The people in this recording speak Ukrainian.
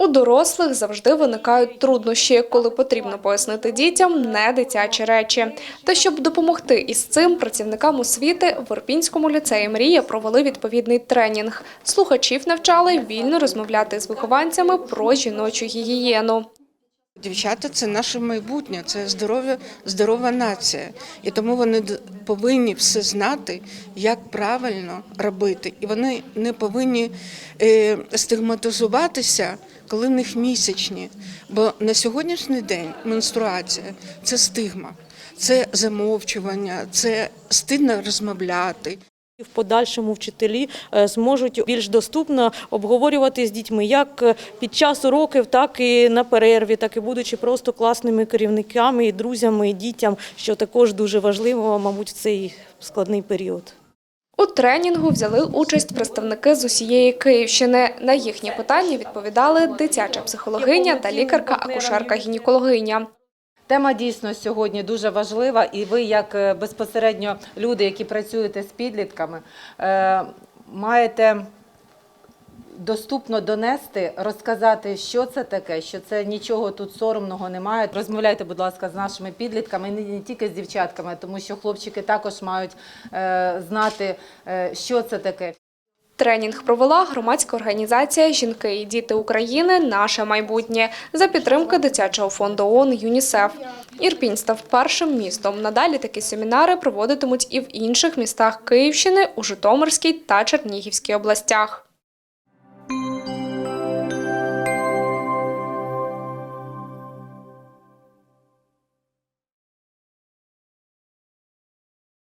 У дорослих завжди виникають труднощі, коли потрібно пояснити дітям не дитячі речі. Та щоб допомогти із цим, працівникам освіти в Орпінському ліцеї Мрія провели відповідний тренінг. Слухачів навчали вільно розмовляти з вихованцями про жіночу гігієну. Дівчата це наше майбутнє, це здоров'я, здорова нація. І тому вони повинні все знати, як правильно робити. І вони не повинні е, стигматизуватися, коли в них місячні. Бо на сьогоднішній день менструація це стигма, це замовчування, це стидно розмовляти. В подальшому вчителі е, зможуть більш доступно обговорювати з дітьми як е, під час уроків, так і на перерві, так і будучи просто класними керівниками, і друзями, і дітям, що також дуже важливо, мабуть, в цей складний період. У тренінгу взяли участь представники з усієї Київщини. На їхні питання відповідали дитяча психологиня та лікарка-акушерка-гінекологиня. Тема дійсно сьогодні дуже важлива, і ви, як е, безпосередньо люди, які працюєте з підлітками, е, маєте доступно донести, розказати, що це таке, що це нічого тут соромного немає. Розмовляйте, будь ласка, з нашими підлітками, і не тільки з дівчатками, тому що хлопчики також мають е, знати, що це таке. Тренінг провела громадська організація Жінки і діти України Наше майбутнє за підтримки дитячого фонду ООН ЮНІСЕФ. Ірпінь став першим містом. Надалі такі семінари проводитимуть і в інших містах Київщини, у Житомирській та Чернігівській областях.